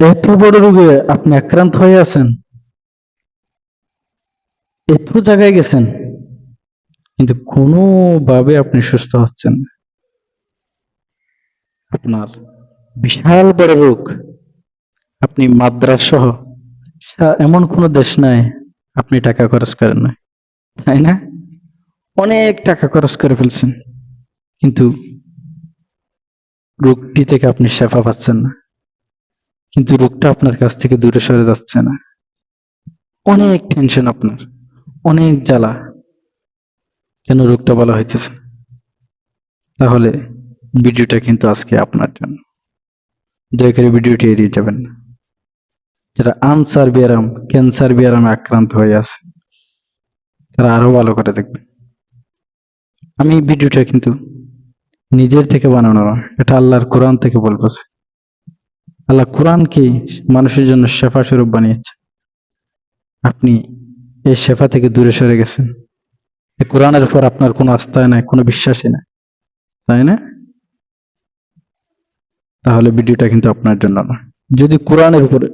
এত বড় রোগে আপনি আক্রান্ত হয়ে আছেন? এত জায়গায় গেছেন, কিন্তু কোনোভাবে আপনি সুস্থ হচ্ছেন আপনার বিশাল বড় রোগ, আপনি মাদ্রাস সহ এমন কোনো দেশ নাই, আপনি টাকা খরচ করেন না তাই না? অনেক টাকা খরচ করে ফেলছেন, কিন্তু রোগটি থেকে আপনি শেফা পাচ্ছেন না। কিন্তু রোগটা আপনার কাছ থেকে দূরে সরে যাচ্ছে না। অনেক টেনশন আপনার, অনেক জ্বালা। কেন রোগটা বলা হইতেছে তাহলে ভিডিওটা কিন্তু আজকে আপনার জন্য। দয়া করে ভিডিওটি এড়িয়ে যাবেন যারা আনসার বিয়ারাম ক্যান্সার বিয়ারামে আক্রান্ত হয়ে আছে, তারা আরও ভালো করে দেখবেন। আমি ভিডিওটা কিন্তু নিজের থেকে বানানো এটা আল্লাহর কোরআন থেকে বলতেছে আল্লাহ কোরআনকে মানুষের জন্য শেফা স্বরূপ বানিয়েছে। আপনি এই শেফা থেকে দূরে সরে গেছেন। কোরআনের উপর আপনার কোনো আস্থায় নাই, কোনো বিশ্বাসই নাই। তাই না? তাহলে ভিডিওটা কিন্তু আপনার জন্য না। যদি কোরআনের উপরে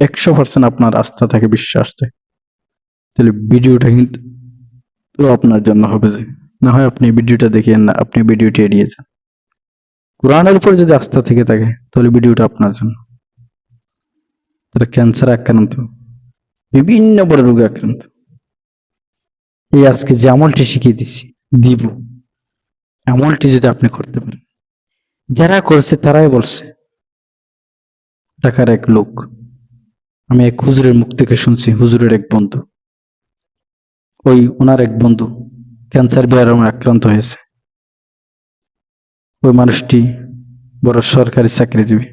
একশো পার্সেন্ট আপনার আস্থা থাকে, বিশ্বাস থাকে, তাহলে ভিডিওটা কিন্তু আপনার জন্য হবে। যে না হয় আপনি ভিডিওটা দেখেন না, আপনি ভিডিওটি এড়িয়ে যান। কোরআনের উপর যদি আস্থা থেকে থাকে, তাহলে ভিডিওটা আপনার জন্য। তারা ক্যান্সার আক্রান্ত, বিভিন্ন বড় রোগে আক্রান্ত। এই আজকে যে আমলটি শিখিয়ে দিচ্ছি, দিব। আমলটি যদি আপনি করতে পারেন। যারা করেছে তারাই বলছে, ঢাকার এক লোক, আমি এক হুজুরের মুখ থেকে শুনছি, হুজুরের এক বন্ধু। ওই ওনার এক বন্ধু ক্যান্সার বিয়ারমে আক্রান্ত হয়েছে। ওই মানুষটি বড় সরকারি চাকরিজীবী।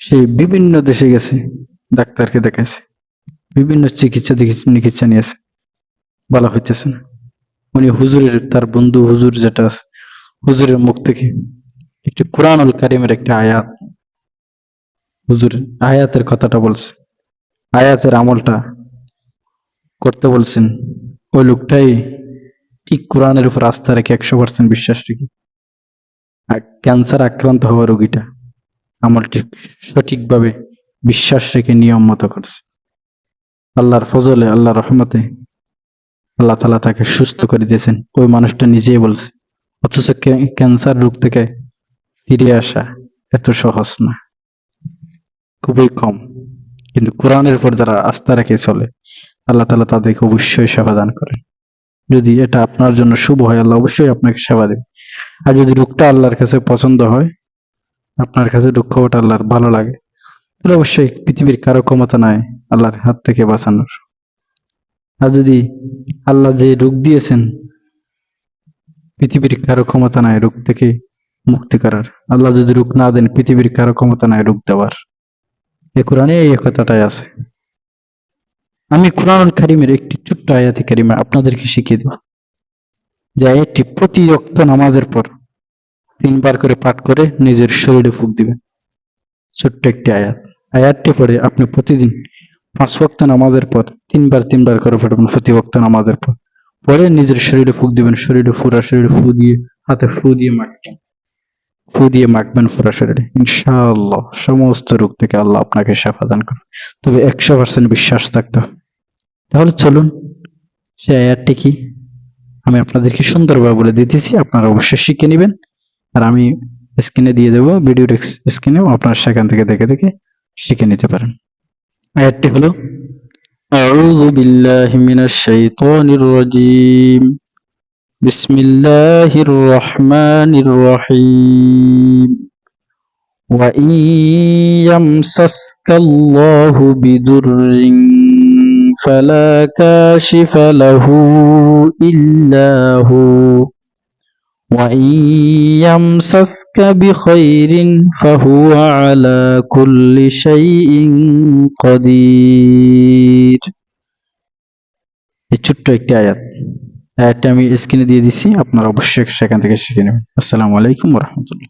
সে বিভিন্ন দেশে গেছে, ডাক্তারকে দেখাইছে, বিভিন্ন চিকিৎসা চিকিৎসা নিয়েছে বলা হইতেছে না। উনি হুজুরের, তার বন্ধু হুজুর যেটা আছে, হুজুরের মুখ থেকে একটি কোরআনুল কারিমের একটা আয়াত। হুজুরের আয়াতের কথাটা বলছে, আয়াতের আমলটা করতে বলছেন, ওই লোকটাই ঠিক কোরআনের উপর আস্থা রেখে একশো পার্সেন্ট বিশ্বাস রেখে। ক্যান্সার আক্রান্ত হওয়া রোগীটা আমলটি সঠিকভাবে বিশ্বাস রেখে নিয়ম মতো করছে। আল্লাহর ফজলে, আল্লাহর রহমতে আল্লাহ তালা তাকে সুস্থ করে দিয়েছেন। ওই মানুষটা নিজেই বলছে, অথচ ক্যান্সার রোগ থেকে ফিরে আসা এত সহজ না। খুবই কম। কিন্তু কোরআনের উপর যারা আস্থা রেখে চলে, আল্লাহ তালা তাদেরকে অবশ্যই সেবা দান করেন। যদি এটা আপনার জন্য শুভ হয়, আল্লাহ অবশ্যই আপনাকে সেবা দেবে। আর যদি রোগটা আল্লাহর কাছে পছন্দ হয়, আপনার কাছে দুঃখ ওটা আল্লাহর ভালো লাগে, তাহলে অবশ্যই পৃথিবীর কারও ক্ষমতা নাই আল্লাহর হাত থেকে বাঁচানোর। আর যদি আল্লাহ যে রোগ দিয়েছেন, পৃথিবীর কারও ক্ষমতা নাই রোগ থেকে মুক্তি করার। আল্লাহ যদি রোগ না দেন, পৃথিবীর কারও ক্ষমতা নাই রোগ দেওয়ার। এ কোরআনে এই কথাটাই আছে। আমি কোরআন কারিমের একটি ছোট্ট আয়াতি কারিমা আপনাদেরকে শিখিয়ে দেব। যে আয়াতটি প্রতি রক্ত নামাজের পর তিনবার করে পাঠ করে নিজের শরীরে ফুক দিবেন। ছোট্ট একটি আয়াত। আয়াতটি পরে আপনি প্রতিদিন পাঁচ ওয়াক্ত নামাজের পর তিনবার তিনবার করে পড়বেন প্রতি ওয়াক্ত নামাজের পর। পরে নিজের শরীরে ফুক দিবেন, শরীরে পুরা শরীরে ফু দিয়ে, হাতে ফু দিয়ে মাখবেন। ফু দিয়ে মাখবেন পুরা শরীরে। ইনশাআল্লাহ, সমস্ত রোগ থেকে আল্লাহ আপনাকে সাফা দান করবে তবে একশো পার্সেন্ট বিশ্বাস থাকতে তাহলে চলুন সে আয়াতটি কি? আমি আপনাদেরকে সুন্দরভাবে বলে দিতেছি আপনারা অবশ্যই শিখে নেবেন আর আমি স্ক্রিনে দিয়ে দেবো ভিডিওর স্ক্রিনেও আপনারা সেখান থেকে দেখে দেখে শিখে নিতে পারেন আয়াতটি হলো أعوذ بالله من الشيطان الرجيم بسم الله الرحمن الرحيم وإن يمسسك الله بضر فلا كاشف له إلا هو وإن يمسسك بخير فهو على كل شيء قدير এই ছোট্ট একটি আয়াত আয়াতটা আমি স্ক্রিনে দিয়ে দিছি আপনারা অবশ্যই সেখান থেকে শিখে নেবেন আসসালামু আলাইকুম রহমতুল্লাহ